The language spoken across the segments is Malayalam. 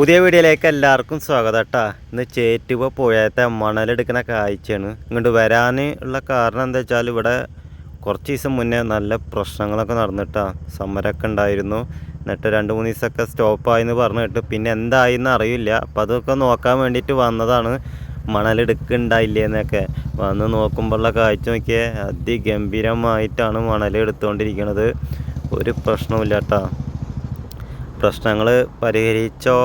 പുതിയ വീഡിയോയിലേക്ക് എല്ലാവർക്കും സ്വാഗതം കേട്ടോ ഇന്ന് ചേറ്റുവ പുഴയത്തെ മണലെടുക്കുന്ന കാഴ്ചയാണ്. ഇങ്ങോട്ട് വരാൻ ഉള്ള കാരണം എന്താ വെച്ചാൽ ഇവിടെ കുറച്ച് ദിവസം മുന്നേ നല്ല പ്രശ്നങ്ങളൊക്കെ നടന്നിട്ടാ സമരമൊക്കെ ഉണ്ടായിരുന്നു. എന്നിട്ട് രണ്ട് മൂന്ന് ദിവസമൊക്കെ സ്റ്റോപ്പായെന്ന് പറഞ്ഞിട്ട് പിന്നെ എന്തായിന്ന് അറിയില്ല. അപ്പോൾ അതൊക്കെ നോക്കാൻ വേണ്ടിയിട്ട് വന്നതാണ്. മണലെടുക്കുന്നുണ്ടായില്ലേന്നൊക്കെ. വന്ന് നോക്കുമ്പോഴുള്ള കാഴ്ച നോക്കിയേ അതിഗംഭീരമായിട്ടാണ് മണൽ എടുത്തുകൊണ്ടിരിക്കുന്നത് ഒരു പ്രശ്നവുമില്ല കേട്ടോ പ്രശ്നങ്ങൾ പരിഹരിച്ചോ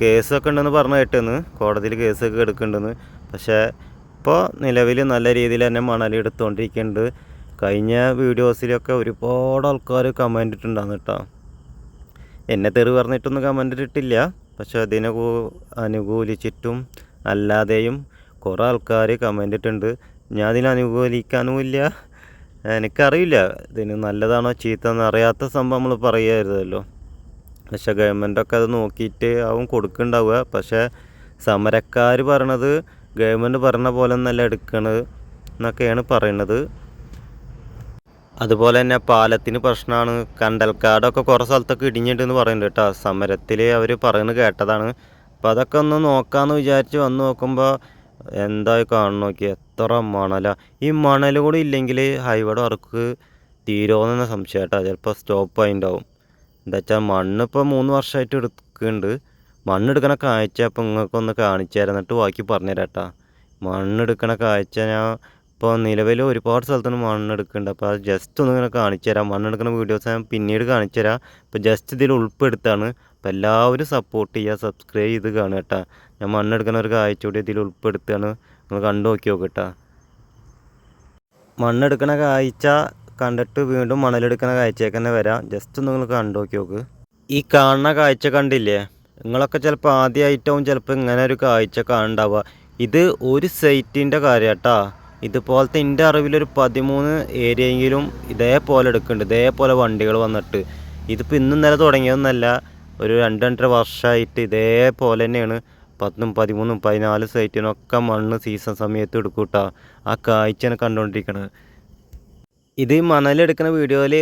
കേസൊക്കെ ഉണ്ടെന്ന് പറഞ്ഞു കേട്ടെന്ന് കോടതിയിൽ കേസൊക്കെ എടുക്കുന്നുണ്ടെന്ന്. പക്ഷേ ഇപ്പോൾ നിലവിൽ നല്ല രീതിയിൽ തന്നെ മണൽ എടുത്തുകൊണ്ടിരിക്കുന്നുണ്ട് കഴിഞ്ഞ വീഡിയോസിലൊക്കെ ഒരുപാട് ആൾക്കാർ കമന്റ് ഇട്ടുണ്ടാകുന്നു കേട്ടോ. എന്നെ തെറി പറഞ്ഞിട്ടൊന്നും കമന്റ് ഇട്ടില്ല പക്ഷേ അതിനെ അനുകൂലിച്ചിട്ടും അല്ലാതെയും കുറേ ആൾക്കാർ കമന്റ് ഇട്ടുണ്ട് ഞാൻ അതിനെ അനുകൂലിക്കാനുമില്ല. എനിക്കറിയില്ല. ഇതിന് നല്ലതാണോ ചീത്ത അറിയാത്ത സംഭവം നമ്മൾ പറയുമായിരുന്നല്ലോ പക്ഷെ ഗവൺമെന്റൊക്കെ അത് നോക്കിയിട്ട് ആവും കൊടുക്കുന്നുണ്ടാവുക. പക്ഷേ സമരക്കാർ പറയണത് ഗവൺമെന്റ് പറഞ്ഞ പോലെ ഒന്നല്ല എടുക്കണത് എന്നൊക്കെയാണ് പറയണത് അതുപോലെ തന്നെ പാലത്തിന് പ്രശ്നമാണ്. കണ്ടൽക്കാടൊക്കെ കുറേ സ്ഥലത്തൊക്കെ ഇടിഞ്ഞിട്ടെന്ന് പറയുന്നുണ്ട് കേട്ടോ. സമരത്തിൽ അവർ പറയുന്നത് കേട്ടതാണ്. അപ്പോൾ അതൊക്കെ ഒന്ന് നോക്കാമെന്ന് വിചാരിച്ച് വന്ന് നോക്കുമ്പോൾ എന്തായി കാണുന്നു നോക്കി. എത്ര മണലാണ് ഈ മണൽ കൂടി ഇല്ലെങ്കിൽ ഹൈവേഡ് വർക്ക് തീരുമെന്ന സംശയം കേട്ടോ ചിലപ്പോൾ സ്റ്റോപ്പ് ആയിട്ടുണ്ടാവും എന്താ വെച്ചാൽ മണ്ണ് ഇപ്പോൾ മൂന്ന് വർഷമായിട്ട് എടുക്കുന്നുണ്ട്. മണ്ണെടുക്കണ കാഴ്ച നിങ്ങൾക്ക് നിങ്ങൾക്കൊന്ന് കാണിച്ചു തരാം. എന്നിട്ട് ബാക്കി കേട്ടോ മണ്ണെടുക്കണ കാഴ്ച ഞാൻ ഇപ്പോൾ നിലവിൽ ഒരുപാട് സ്ഥലത്തുനിന്ന് മണ്ണെടുക്കുന്നുണ്ട്. അപ്പോൾ അത് ജസ്റ്റ് ഒന്ന് ഇങ്ങനെ കാണിച്ചു തരാം. മണ്ണെടുക്കുന്ന വീഡിയോസ് ഞാൻ പിന്നീട് കാണിച്ചു തരാം. ഇപ്പോൾ ജസ്റ്റ് ഇതിൽ ഉൾപ്പെടുത്താണ്. അപ്പോൾ എല്ലാവരും സപ്പോർട്ട് ചെയ്യുക സബ്സ്ക്രൈബ് ചെയ്ത് കാണുക കേട്ടോ. ഞാൻ മണ്ണെടുക്കുന്ന ഒരു കാഴ്ച കൂടി ഇതിൽ ഉൾപ്പെടുത്തുകയാണ് നിങ്ങൾ കണ്ടു നോക്കി നോക്കട്ടാ മണ്ണെടുക്കണ കാഴ്ച കണ്ടിട്ട് വീണ്ടും മണലെടുക്കുന്ന കാഴ്ചയൊക്കെ തന്നെ വരാം. ജസ്റ്റ് ഒന്ന് നിങ്ങൾ കണ്ടു നോക്കി നോക്ക്. ഈ കാണുന്ന കാഴ്ച കണ്ടില്ലേ? നിങ്ങളൊക്കെ ചിലപ്പോൾ ആദ്യമായിട്ടാവും ചിലപ്പോൾ ഇങ്ങനെ ഒരു കാഴ്ച കാണുണ്ടാവുക. ഇത് ഒരു സൈറ്റിന്റെ കാര്യം കേട്ടാ ഇതുപോലത്തെ എന്റെ അറിവിലൊരു പതിമൂന്ന് ഏരിയയെങ്കിലും ഇതേപോലെ എടുക്കുന്നുണ്ട് ഇതേപോലെ വണ്ടികൾ വന്നിട്ട്. ഇതിപ്പോൾ ഇന്നും ഇന്നലെ തുടങ്ങിയതൊന്നല്ല. ഒരു രണ്ട് രണ്ടര വർഷമായിട്ട് ഇതേപോലെ തന്നെയാണ് പത്തും പതിമൂന്നും പതിനാല് സൈറ്റിനൊക്കെ മണ്ണ് സീസൺ സമയത്ത് എടുക്കൂട്ടാ. ആ കാഴ്ചയാണ് കണ്ടുകൊണ്ടിരിക്കുന്നത് ഇത് മണലെടുക്കുന്ന വീഡിയോയിൽ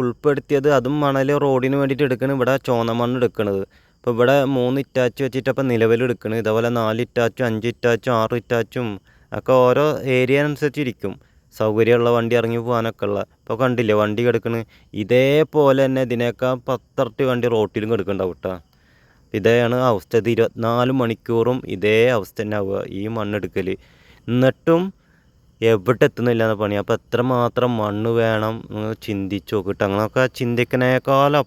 ഉൾപ്പെടുത്തിയത് അതും മണൽ റോഡിന് വേണ്ടിയിട്ട് എടുക്കണം ഇവിടെ ചോന്ന മണ്ണ് എടുക്കണത്. ഇപ്പോൾ ഇവിടെ മൂന്ന് ഇറ്റാച്ച് വെച്ചിട്ട് അപ്പോൾ നിലവിൽ ഇതേപോലെ നാല് ഇറ്റാച്ചും അഞ്ച് ഇറ്റാച്ചും ആറ് ഇറ്റാച്ചും ഒക്കെ ഓരോ ഏരിയ അനുസരിച്ചിരിക്കും സൗകര്യമുള്ള വണ്ടി ഇറങ്ങി പോകാനൊക്കെ ഉള്ള. ഇപ്പോൾ കണ്ടില്ലേ വണ്ടി കിടക്കണ്? ഇതേപോലെ തന്നെ ഇതിനേക്കാൾ പത്തരട്ടി വണ്ടി റോട്ടിലും കിടക്കുന്നുണ്ടാവും കേട്ടോ ഇതാണ് അവസ്ഥ. ഇരുപത്തിനാല് മണിക്കൂറും ഇതേ അവസ്ഥ തന്നെ ആവുക ഈ മണ്ണെടുക്കൽ എന്നിട്ടും എവിടെ എത്തുന്നില്ല എന്ന പണി അപ്പോൾ എത്രമാത്രം മണ്ണ് വേണം നിങ്ങൾ ചിന്തിച്ച് നോക്കിയിട്ട് അങ്ങനെയൊക്കെ ചിന്തിക്കുന്നതിനേക്കാളും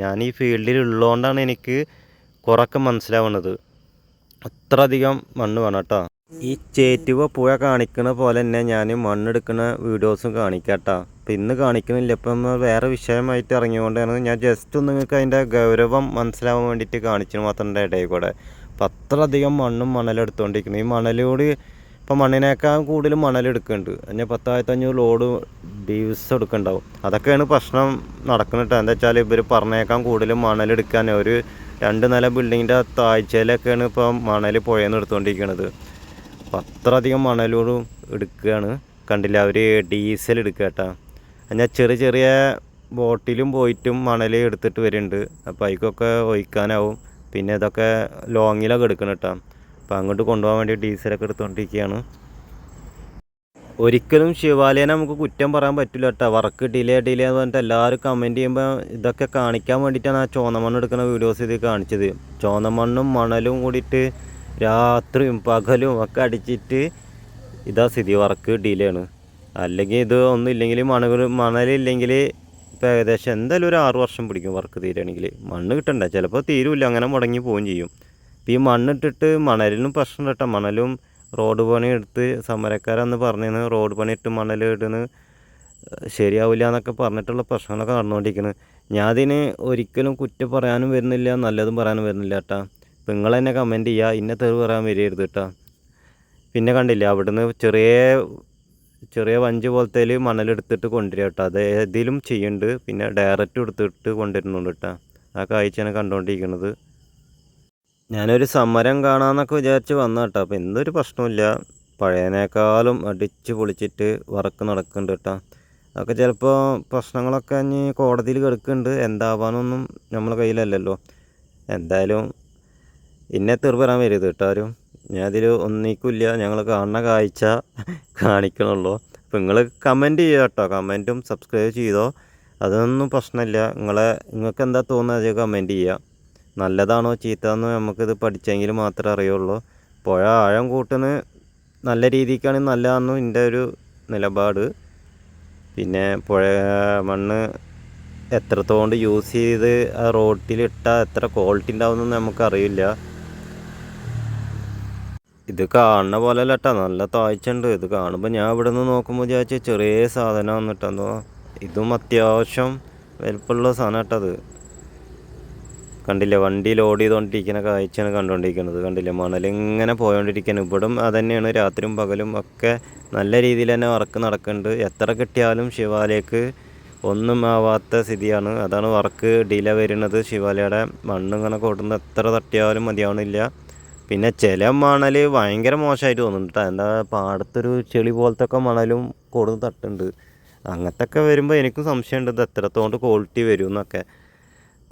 ഞാൻ ഈ ഫീൽഡിൽ ഉള്ളതുകൊണ്ടാണ് എനിക്ക് കുറേയൊക്കെ മനസ്സിലാവുന്നത് അത്രയധികം മണ്ണ് വേണം കേട്ടോ. ഈ ചേറ്റുവ പുഴ കാണിക്കുന്ന പോലെ തന്നെ ഞാൻ മണ്ണെടുക്കുന്ന വീഡിയോസും കാണിക്കാം കേട്ടോ. അപ്പം ഇന്ന് കാണിക്കുന്നില്ല. ഇപ്പം വേറെ വിഷയമായിട്ട് ഇറങ്ങിയതുകൊണ്ടാണ് ഞാൻ ജസ്റ്റ് ഒന്ന് നിങ്ങൾക്ക് അതിന്റെ ഗൗരവം മനസ്സിലാവാൻ വേണ്ടിയിട്ട് കാണിച്ചു മാത്രം ഇടയിൽ കൂടെ. അപ്പം അത്രയധികം മണ്ണും മണലെടുത്തുകൊണ്ടിരിക്കുന്നു ഈ മണലോട് ഇപ്പം മണ്ണിനേക്കാൾ കൂടുതൽ മണലെടുക്കുന്നുണ്ട് ഞാൻ പത്തായിരത്തി അഞ്ഞൂറ് ലോഡ് ഡീവ്സ് എടുക്കുന്നുണ്ടാവും. അതൊക്കെയാണ് പ്രശ്നം നടക്കുന്നുണ്ട് എന്താ വെച്ചാൽ ഇവർ പറഞ്ഞേക്കാൻ കൂടുതൽ മണലെടുക്കാൻ ഒരു രണ്ട് നില ബിൽഡിങ്ങിന്റെ താഴ്ചയിലൊക്കെയാണ് ഇപ്പം മണൽ പുഴയെന്ന് എടുത്തുകൊണ്ടിരിക്കുന്നത്. അപ്പം അത്രയധികം മണലോടും എടുക്കുകയാണ് കണ്ടില്ല. അവർ ഡീസൽ എടുക്കുക കേട്ടോ. എന്നാൽ ചെറിയ ചെറിയ ബോട്ടിലും പോയിട്ടും മണൽ എടുത്തിട്ട് വരുന്നുണ്ട്. അപ്പോൾ അതിക്കൊക്കെ ഒഴിക്കാനാവും. പിന്നെ ഇതൊക്കെ ലോങ്ങിലൊക്കെ എടുക്കണം കേട്ടോ. അപ്പോൾ അങ്ങോട്ട് കൊണ്ടുപോകാൻ വേണ്ടി ഡീസലൊക്കെ എടുത്തുകൊണ്ടിരിക്കുകയാണ് ഒരിക്കലും ശിവാലയനെ നമുക്ക് കുറ്റം പറയാൻ പറ്റില്ല കേട്ടോ. വർക്ക് ഡിലേ ഡിലേ എന്ന് പറഞ്ഞിട്ട് എല്ലാവരും കമന്റ് ചെയ്യുമ്പോൾ ഇതൊക്കെ കാണിക്കാൻ വേണ്ടിയിട്ടാണ് ആ ചോന്നമണ്ണ് എടുക്കുന്ന വീഡിയോസ് ഇത് കാണിച്ചത്. ചോന്നമണ്ണും മണലും കൂടിയിട്ട് രാത്രിയും പകലും ഒക്കെ അടിച്ചിട്ട് ഇതാ സ്ഥിതി വർക്ക് ഡിലേ ആണ്. അല്ലെങ്കിൽ ഇത് ഒന്നും ഇല്ലെങ്കിൽ മണൽ മണലില്ലെങ്കിൽ ഇപ്പോൾ ഏകദേശം എന്തായാലും ഒരു ആറു വർഷം പിടിക്കും വർക്ക് തീരുകയാണെങ്കിൽ. മണ്ണ് കിട്ടണ്ട ചിലപ്പോൾ തീരുമില്ല അങ്ങനെ മുടങ്ങി പോവുകയും ചെയ്യും. ഇപ്പം ഈ മണ്ണിട്ടിട്ട് മണലിനും പ്രശ്നം കേട്ടോ മണലും റോഡ് പണി എടുത്ത് സമരക്കാരെന്ന് പറഞ്ഞിരുന്നു റോഡ് പണി ഇട്ട് മണൽ ഇടുന്നു ശരിയാവില്ല എന്നൊക്കെ പറഞ്ഞിട്ടുള്ള പ്രശ്നങ്ങളൊക്കെ നടന്നുകൊണ്ടിരിക്കുന്നത് ഞാൻ അതിന് ഒരിക്കലും കുറ്റം പറയാനും വരുന്നില്ല നല്ലതും പറയാനും വരുന്നില്ല കേട്ടാ അപ്പം നിങ്ങൾ തന്നെ കമന്റ് ചെയ്യുക ഇന്ന തെറിവ് പറയാൻ വരരുത് കേട്ടാ പിന്നെ കണ്ടില്ല അവിടുന്ന് ചെറിയ ചെറിയ വഞ്ചി പോലത്തേൽ മണലെടുത്തിട്ട് കൊണ്ടുവരിക കേട്ടോ അത് ഏതിലും ചെയ്യുന്നുണ്ട് പിന്നെ ഡയറക്റ്റ് എടുത്തിട്ട് കൊണ്ടുവരുന്നുണ്ട് കേട്ടോ ആ കാഴ്ചയാണ് കണ്ടുകൊണ്ടിരിക്കുന്നത് ഞാനൊരു സമരം കാണാമെന്നൊക്കെ വിചാരിച്ച് വന്ന കേട്ടോ അപ്പോൾ എന്തൊരു പ്രശ്നമില്ല പഴയതിനേക്കാളും അടിച്ച് പൊളിച്ചിട്ട് വർക്ക് നടക്കുന്നുണ്ട് കേട്ടോ. അതൊക്കെ ചിലപ്പോൾ പ്രശ്നങ്ങളൊക്കെ ഇനി കോടതിയിൽ കിടക്കുന്നുണ്ട്. എന്താവാനൊന്നും നമ്മൾ കയ്യിലല്ലല്ലോ. എന്തായാലും എന്നെ തെറി പറയാൻ വരരുത് കേട്ടോ ആരും. ഞാൻ അതിൽ ഒന്നിക്കില്ല. ഞങ്ങൾ കാണുന്ന കാഴ്ച കാണിക്കണുള്ളൂ. അപ്പോൾ നിങ്ങൾ കമന്റ് ചെയ്യുക കേട്ടോ. കമന്റും സബ്സ്ക്രൈബ് ചെയ്തോ. അതൊന്നും പ്രശ്നമില്ല. നിങ്ങളെ നിങ്ങൾക്ക് എന്താ തോന്നുന്നത് കമന്റ് ചെയ്യുക. നല്ലതാണോ ചീത്തതാണോ നമുക്കിത് പഠിച്ചെങ്കിൽ മാത്രമേ അറിയുള്ളൂ. പുഴ ആഴം കൂട്ടുന്നത് നല്ല രീതിക്കാണ് നല്ലതാണെന്നും എന്റെ ഒരു നിലപാട്. പിന്നെ പുഴ മണ്ണ് എത്രത്തോണ്ട് യൂസ് ചെയ്ത് ആ റോട്ടിലിട്ടാൽ എത്ര ക്വാളിറ്റി ഉണ്ടാവുമെന്നൊന്നും നമുക്കറിയില്ല. ഇത് കാണുന്ന പോലെ കേട്ടോ നല്ല താഴ്ച ഇത് കാണുമ്പോൾ ഞാൻ ഇവിടെ നിന്ന് നോക്കുമ്പോൾ വിചാരിച്ച ചെറിയ സാധനം വന്നിട്ടെന്തോ ഇതും അത്യാവശ്യം വലിപ്പമുള്ള സാധനം കേട്ടത് കണ്ടില്ലേ വണ്ടി ലോഡ് ചെയ്തുകൊണ്ടിരിക്കുന്ന കാഴ്ചയാണ് കണ്ടുകൊണ്ടിരിക്കുന്നത് കണ്ടില്ലേ മണലിങ്ങനെ പോയോണ്ടിരിക്കുകയാണ് ഇവിടും തന്നെയാണ് രാത്രിയും പകലും ഒക്കെ നല്ല രീതിയിൽ തന്നെ വർക്ക് നടക്കുന്നുണ്ട്. എത്ര കിട്ടിയാലും ശിവാലയക്ക് ഒന്നും ആവാത്ത സ്ഥിതിയാണ്. അതാണ് വർക്ക് ഡില വരുന്നത്. ശിവാലയുടെ മണ്ണിങ്ങനെ കൊടുന്ന് എത്ര തട്ടിയാലും മതിയാവണില്ല. പിന്നെ ചില മണൽ ഭയങ്കര മോശമായിട്ട് തോന്നുന്നുണ്ട് എന്താ പാടത്തൊരു ചെളി പോലത്തെ ഒക്കെ മണലും കൊടുന്ന് തട്ടുണ്ട് അങ്ങനത്തെ ഒക്കെ വരുമ്പോൾ എനിക്കും സംശയമുണ്ട് ഇത് എത്രത്തോണ്ട് ക്വാളിറ്റി വരും എന്നൊക്കെ.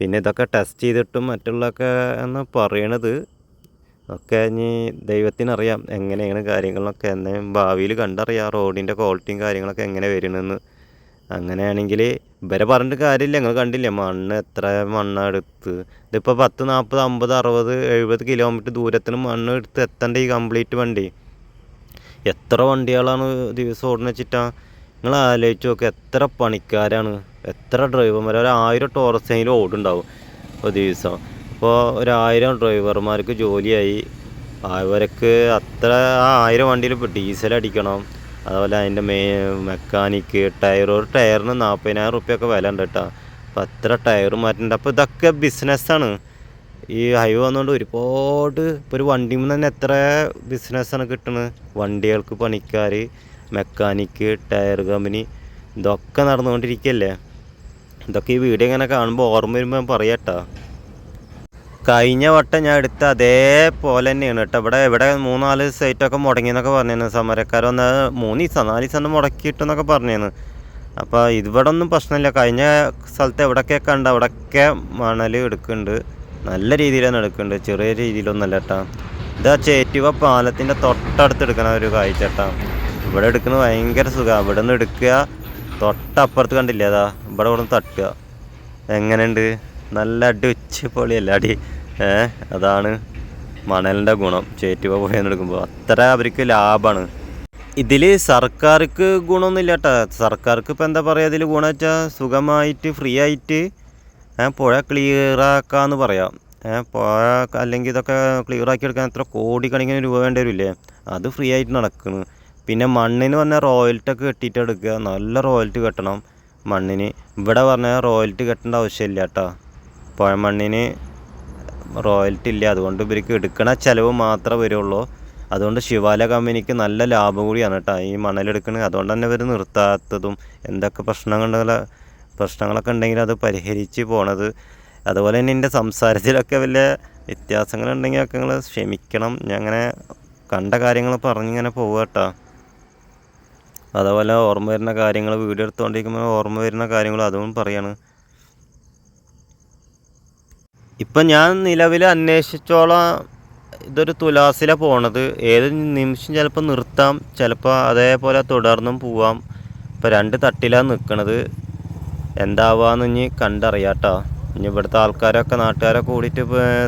പിന്നെ ഇതൊക്കെ ടെസ്റ്റ് ചെയ്തിട്ടും മറ്റുള്ളതൊക്കെ എന്ന് പറയണത് ഒക്കെ ഇനി ദൈവത്തിനറിയാം എങ്ങനെയാണ് കാര്യങ്ങളൊക്കെ എന്നെ ഭാവിയിൽ കണ്ടറിയാം റോഡിന്റെ ക്വാളിറ്റിയും കാര്യങ്ങളൊക്കെ എങ്ങനെ വരുന്നതെന്ന് അങ്ങനെയാണെങ്കിൽ ഇവരെ പറഞ്ഞിട്ട് കാര്യമില്ല ഞങ്ങൾ കണ്ടില്ലേ. മണ്ണ് എത്ര മണ്ണാണ് എടുത്ത് ഇതിപ്പോൾ പത്ത് നാൽപ്പത് അമ്പത് അറുപത് എഴുപത് കിലോമീറ്റർ ദൂരത്തിന് മണ്ണ് എടുത്ത് എത്തേണ്ട ഈ കംപ്ലീറ്റ് വണ്ടി? എത്ര വണ്ടികളാണ് ദിവസം ഓടുന്ന വെച്ചിട്ടാ? നിങ്ങൾ ആലോചിച്ച് നോക്കുക എത്ര പണിക്കാരാണ്? എത്ര ഡ്രൈവർമാർ ഒരായിരം ടോറസെങ്കിലും ഓടുണ്ടാവും ഒരു ദിവസം. അപ്പോൾ ഒരായിരം ഡ്രൈവർമാർക്ക് ജോലിയായി. അവർക്ക് അത്ര ആ ആയിരം വണ്ടിയിൽ ഇപ്പോൾ ഡീസൽ അടിക്കണം. അതുപോലെ അതിന്റെ മേ മെക്കാനിക്ക് ടയർ ഒരു ടയറിന് നാൽപ്പതിനായിരം റുപ്യൊക്കെ വില ഉണ്ട് കേട്ടോ. അപ്പോൾ അത്ര ടയർ മാറ്റുന്നുണ്ട് അപ്പോൾ ഇതൊക്കെ ബിസിനസ്സാണ് ഈ ഹൈവേ വന്നുകൊണ്ട് ഒരുപാട് ഇപ്പോൾ ഒരു വണ്ടി തന്നെ എത്ര ബിസിനസ്സാണ് കിട്ടുന്നത് വണ്ടികൾക്ക് പണിക്കാർ മെക്കാനിക്ക് ടയർ കമ്പനി ഇതൊക്കെ നടന്നുകൊണ്ടിരിക്കുകയല്ലേ ഇതൊക്കെ ഈ വീഡിയോ ഇങ്ങനെ കാണുമ്പോൾ ഓർമ്മ വരുമ്പോൾ ഞാൻ പറയട്ടോ കഴിഞ്ഞ വട്ടം ഞാൻ എടുത്ത അതേപോലെ തന്നെയാണ് കേട്ടോ ഇവിടെ ഇവിടെ മൂന്നാൽ സൈറ്റൊക്കെ മുടങ്ങിയെന്നൊക്കെ പറഞ്ഞിരുന്നു. സമരക്കാർ വന്ന് മൂന്ന് ദിവസം നാല് ദിവസം മുടക്കിയിട്ടെന്നൊക്കെ പറഞ്ഞിരുന്നു. അപ്പോൾ ഇവിടെ ഒന്നും പ്രശ്നമില്ല. കഴിഞ്ഞ സ്ഥലത്ത് എവിടെയൊക്കെ കണ്ട് അവിടെയൊക്കെ മണൽ എടുക്കുന്നുണ്ട്. നല്ല രീതിയിലാണ് എടുക്കുന്നുണ്ട്. ചെറിയ രീതിയിലൊന്നുമല്ല കേട്ടോ ഇതാ ചേറ്റുവ പാലത്തിന്റെ തൊട്ടടുത്ത് എടുക്കണ ഒരു കാഴ്ച കേട്ടോ ഇവിടെ എടുക്കുന്നത് ഭയങ്കര സുഖമാണ് ഇവിടെ നിന്ന് എടുക്കുക തൊട്ടപ്പുറത്ത് കണ്ടില്ലേ? അതാ ഇവിടെ ഇവിടെ തട്ടുക. എങ്ങനെയുണ്ട്? നല്ല അടി ഉച്ച പൊളിയല്ല അടി? ഏ അതാണ് മണലിന്റെ ഗുണം. ചേറ്റുവ പോയെന്ന് എടുക്കുമ്പോൾ അത്ര അവർക്ക് ലാഭമാണ് ഇതിൽ സർക്കാർക്ക് ഗുണമൊന്നുമില്ല കേട്ടോ. സർക്കാർക്ക് ഇപ്പോൾ എന്താ പറയുക ഇതിൽ ഗുണം വെച്ചാൽ സുഖമായിട്ട് ഫ്രീ ആയിട്ട് പുഴ ക്ലിയറാക്കാന്ന് പറയാം. പുഴ അല്ലെങ്കിൽ ഇതൊക്കെ ക്ലിയറാക്കി എടുക്കാൻ എത്ര കോടിക്കണക്കിന് രൂപ വേണ്ടി വരില്ലേ? അത് ഫ്രീ ആയിട്ട് നടക്കുന്നു പിന്നെ മണ്ണിന് പറഞ്ഞാൽ റോയൽറ്റൊക്കെ കെട്ടിയിട്ട് എടുക്കുക നല്ല റോയൽറ്റി കെട്ടണം മണ്ണിന്. ഇവിടെ പറഞ്ഞാൽ റോയൽറ്റി കെട്ടേണ്ട ആവശ്യമില്ല കേട്ടോ. പുഴ മണ്ണിന് റോയൽറ്റി ഇല്ല. അതുകൊണ്ട് ഇവർക്ക് എടുക്കണ ചിലവ് മാത്രമേ വരുള്ളൂ. അതുകൊണ്ട് ശിവാല കമ്പനിക്ക് നല്ല ലാഭം കൂടിയാണ് കേട്ടോ ഈ മണലെടുക്കണത് അതുകൊണ്ട് തന്നെ ഇവർ നിർത്താത്തതും എന്തൊക്കെ പ്രശ്നങ്ങൾ പ്രശ്നങ്ങളൊക്കെ ഉണ്ടെങ്കിൽ അത് പരിഹരിച്ച് പോണത്. അതുപോലെ തന്നെ എന്റെ സംസാരത്തിലൊക്കെ വലിയ വ്യത്യാസങ്ങളുണ്ടെങ്കിൽ ഒക്കെ നിങ്ങൾ ക്ഷമിക്കണം. ഞാൻ അങ്ങനെ കണ്ട കാര്യങ്ങൾ പറഞ്ഞിങ്ങനെ പോവുക കേട്ടോ. അതുപോലെ ഓർമ്മ വരുന്ന കാര്യങ്ങൾ വീഡിയോ എടുത്തുകൊണ്ടിരിക്കുമ്പോൾ ഓർമ്മ വരുന്ന കാര്യങ്ങൾ അതും പറയാണ്. ഇപ്പം ഞാൻ നിലവിൽ അന്വേഷിച്ചോളം. ഇതൊരു തുലാസിലാണ് പോണത്. ഏത് നിമിഷം ചിലപ്പോൾ നിർത്താം ചിലപ്പോൾ അതേപോലെ തുടർന്നും പോവാം. ഇപ്പോൾ രണ്ട് തട്ടിലാണ് നിൽക്കണത് എന്താവാന്ന് ഇനി കണ്ടറിയാട്ടോ. ഇനി ഇവിടുത്തെ ആൾക്കാരൊക്കെ നാട്ടുകാരൊക്കെ കൂടിയിട്ട്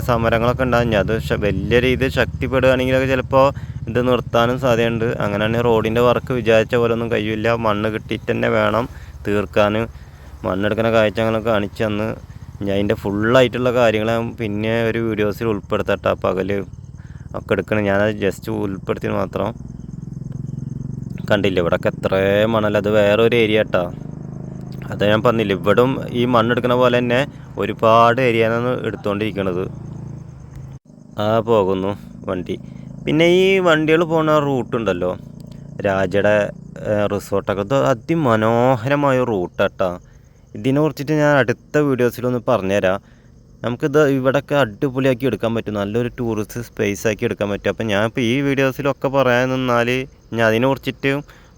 സമരങ്ങളൊക്കെ ഉണ്ടാകും ഇനി അത് വലിയ രീതിയിൽ ശക്തിപ്പെടുകയാണെങ്കിലൊക്കെ ചിലപ്പോൾ ഇത് നിർത്താനും സാധ്യതയുണ്ട്. അങ്ങനെയാണെങ്കിൽ റോഡിന്റെ വർക്ക് വിചാരിച്ച പോലെ ഒന്നും കഴിയില്ല. മണ്ണ് കിട്ടിയിട്ട് തന്നെ വേണം തീർക്കാൻ മണ്ണെടുക്കുന്ന കാഴ്ച അങ്ങനെ കാണിച്ചു തന്ന്. ഞാൻ അതിന്റെ ഫുള്ളായിട്ടുള്ള കാര്യങ്ങൾ പിന്നെ ഒരു വീഡിയോസിൽ ഉൾപ്പെടുത്തട്ടെ. പകൽ ഒക്കെ എടുക്കണം. ഞാനത് ജസ്റ്റ് ഉൾപ്പെടുത്തി മാത്രം. കണ്ടില്ല? ഇവിടെയൊക്കെ എത്ര മണൽ അത് വേറൊരു ഏരിയ കേട്ടോ അത് ഞാൻ പറഞ്ഞില്ല? ഇവിടും ഈ മണ്ണെടുക്കുന്ന പോലെ തന്നെ ഒരുപാട് ഏരിയയാണ് എടുത്തുകൊണ്ടിരിക്കണത് ആ പോകുന്നു. വണ്ടി. പിന്നെ ഈ വണ്ടികൾ പോകുന്ന റൂട്ടുണ്ടല്ലോ രാജയുടെ റിസോർട്ടൊക്കെ അതിമനോഹരമായ റൂട്ട് കേട്ടോ ഇതിനെ കുറിച്ചിട്ട് ഞാൻ അടുത്ത വീഡിയോസിലൊന്ന് പറഞ്ഞുതരാം. നമുക്കിത് ഇവിടെയൊക്കെ അടിപൊളിയാക്കി എടുക്കാൻ പറ്റും. നല്ലൊരു ടൂറിസ്റ്റ് സ്പേസ് ആക്കി എടുക്കാൻ പറ്റും. അപ്പോൾ ഞാൻ ഇപ്പോൾ ഈ വീഡിയോസിലൊക്കെ പറയാൻ നിന്നാൽ ഞാൻ അതിനെ കുറിച്ചിട്ട്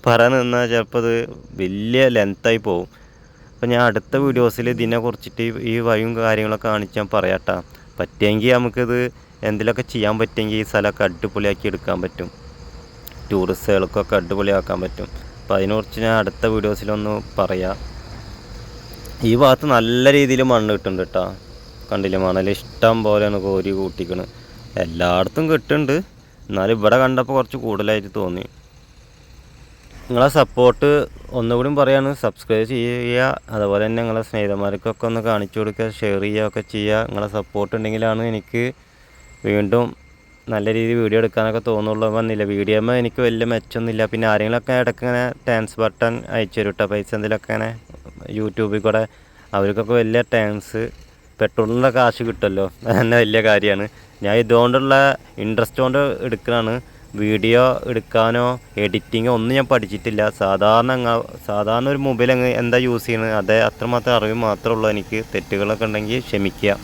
പറയാൻ നിന്നാൽ ചിലപ്പോൾ അത് വലിയ ലെങ്തായി പോകും അപ്പോൾ ഞാൻ അടുത്ത വീഡിയോസിൽ ഇതിനെ കുറിച്ചിട്ട് ഈ- വഴിയും കാര്യങ്ങളൊക്കെ കാണിച്ച് ഞാൻ പറയാട്ടാ. പറ്റുമെങ്കിൽ നമുക്കിത് എന്തെങ്കിലുമൊക്കെ ചെയ്യാൻ പറ്റുമെങ്കിൽ ഈ സ്ഥലമൊക്കെ അടിപൊളിയാക്കി എടുക്കാൻ പറ്റും. ടൂറിസ്റ്റുകൾക്കൊക്കെ അടിപൊളിയാക്കാൻ പറ്റും. അപ്പോൾ അതിനെക്കുറിച്ച് ഞാൻ അടുത്ത വീഡിയോസിലൊന്ന് പറയാം. ഈ ഭാഗത്ത് നല്ല രീതിയിൽ മണ്ണ് കിട്ടുന്നുണ്ട് കേട്ടോ. കണ്ടില്ല? മണൽ ഇഷ്ടം പോലെയാണ് കോരി കൂട്ടിക്കണ്. എല്ലായിടത്തും കിട്ടുന്നുണ്ട്. എന്നാലും ഇവിടെ കണ്ടപ്പോൾ കുറച്ച് കൂടുതലായിട്ട് തോന്നി. നിങ്ങളെ സപ്പോർട്ട് ഒന്നുകൂടി പറയാണ്. സബ്സ്ക്രൈബ് ചെയ്യുക. അതുപോലെ തന്നെ നിങ്ങളെ സ്നേഹിതന്മാർക്കൊക്കെ ഒന്ന് കാണിച്ചു കൊടുക്കുക. ഷെയർ ചെയ്യുക ഒക്കെ ചെയ്യുക. നിങ്ങളെ സപ്പോർട്ട് ഉണ്ടെങ്കിലാണ് എനിക്ക് വീണ്ടും നല്ല രീതിയിൽ വീഡിയോ എടുക്കാനൊക്കെ തോന്നുള്ളൂ. വന്നില്ല. വീഡിയോമ്മ എനിക്ക് വലിയ മെച്ചമൊന്നുമില്ല പിന്നെ ആരെങ്കിലുമൊക്കെ ഇടയ്ക്ക് ഇങ്ങനെ ടാൻസ് ബട്ടൺ അയച്ചു തരും കേട്ടോ പൈസ എന്തെങ്കിലുമൊക്കെ ഇങ്ങനെ യൂട്യൂബിൽ കൂടെ അവർക്കൊക്കെ വലിയ ടാൻസ് പെട്രോളിന്റെ കാശ് കിട്ടുമല്ലോ. അതന്നെ വലിയ കാര്യമാണ്. ഞാൻ ഇതുകൊണ്ടുള്ള ഇൻട്രസ്റ്റ് കൊണ്ട് എടുക്കുന്നതാണ് വീഡിയോ എടുക്കാനോ എഡിറ്റിങ്ങോ ഒന്നും ഞാൻ പഠിച്ചിട്ടില്ല. സാധാരണ അങ്ങ് സാധാരണ ഒരു മൊബൈൽ അങ്ങ് എന്താ യൂസ് ചെയ്യുന്നത് അതേ അത്രമാത്രം അറിവ് മാത്രമേ ഉള്ളൂ എനിക്ക്. തെറ്റുകളൊക്കെ ഉണ്ടെങ്കിൽ ക്ഷമിക്കുക.